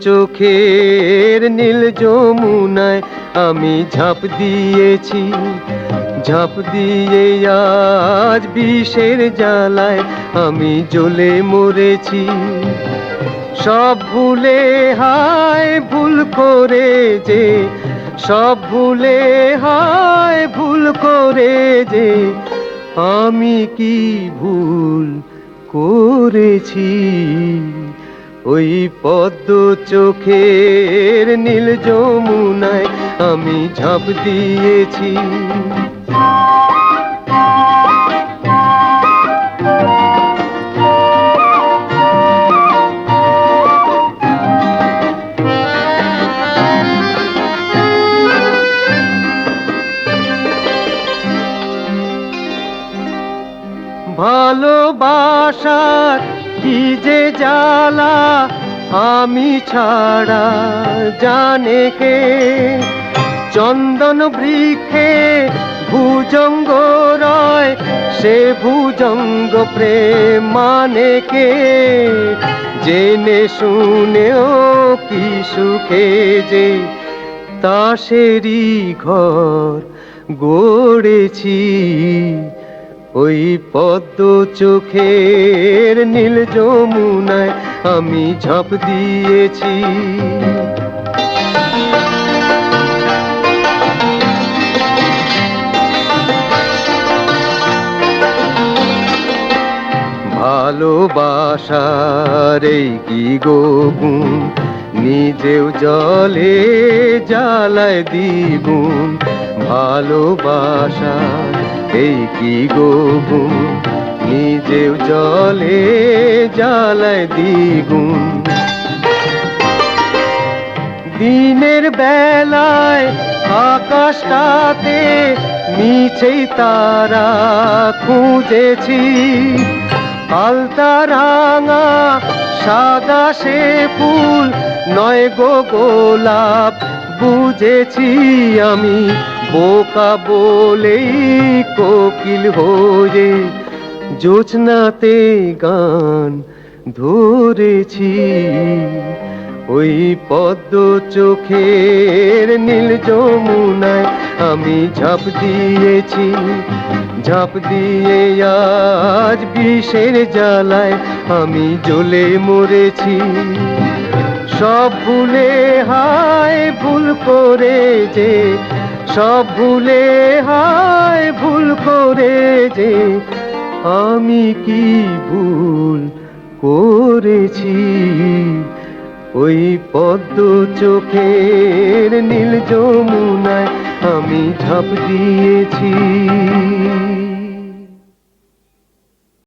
চোখের নীল যমুনায় আমি ঝাঁপ দিয়েছি। ঝাঁপ দিয়ে আজ বিষের জ্বালায় আমি জ্বলে মরেছি। সব ভুলে হায় ভুল করে যে, সব ভুলে হায় ভুল করে যে, আমি কি ভুল করেছি? ওই পদ্ম চোখের নীল যমুনায় আমি ঝাঁপ দিয়েছি। ভালোবাসার কি যে জ্বালা আমি ছাড়া জানে কে? চন্দন বৃক্ষে ভুজঙ্গ রয়, সে ভুজঙ্গ প্রেম মানে কে? জেনে শুনেও কি সুখে যে তাসেরই ঘর গড়েছি। ওই পদ্ম চোখের নীল যমুনায় আমি ঝাঁপ দিয়েছি। ভালোবাসার এই কি গোগুণ নিজেও জলে জ্বালায় দ্বিগুণ। ভালোবাসার এই কি গোগুণ নিজেও জলে জ্বালায় দ্বিগুণ। দিনের বেলায় আকাশটাতে মিছেই তারা খুঁজেছি, আলতা রাঙা সাদা সে ফুল নয় গো গোলাপ, বুঝেছি আমি বোকা বলেই কোকিল হয়ে জোছনাতে গান ধরেছি। ওই পদ্ম চোখের নীল যমুনায় আমি ঝাঁপ দিয়েছি, ঝাঁপ দিয়ে আজ বিষের জ্বালায় আমি জ্বলে মরেছি। সব ভুলে হায় ভুল করে যে, সব ভুলে হায় ভুল করে যে, আমি কি ভুল করেছি? ওই পদ্ম চোখের নীল যমুনায় আমি ঝাঁপ দিয়েছি।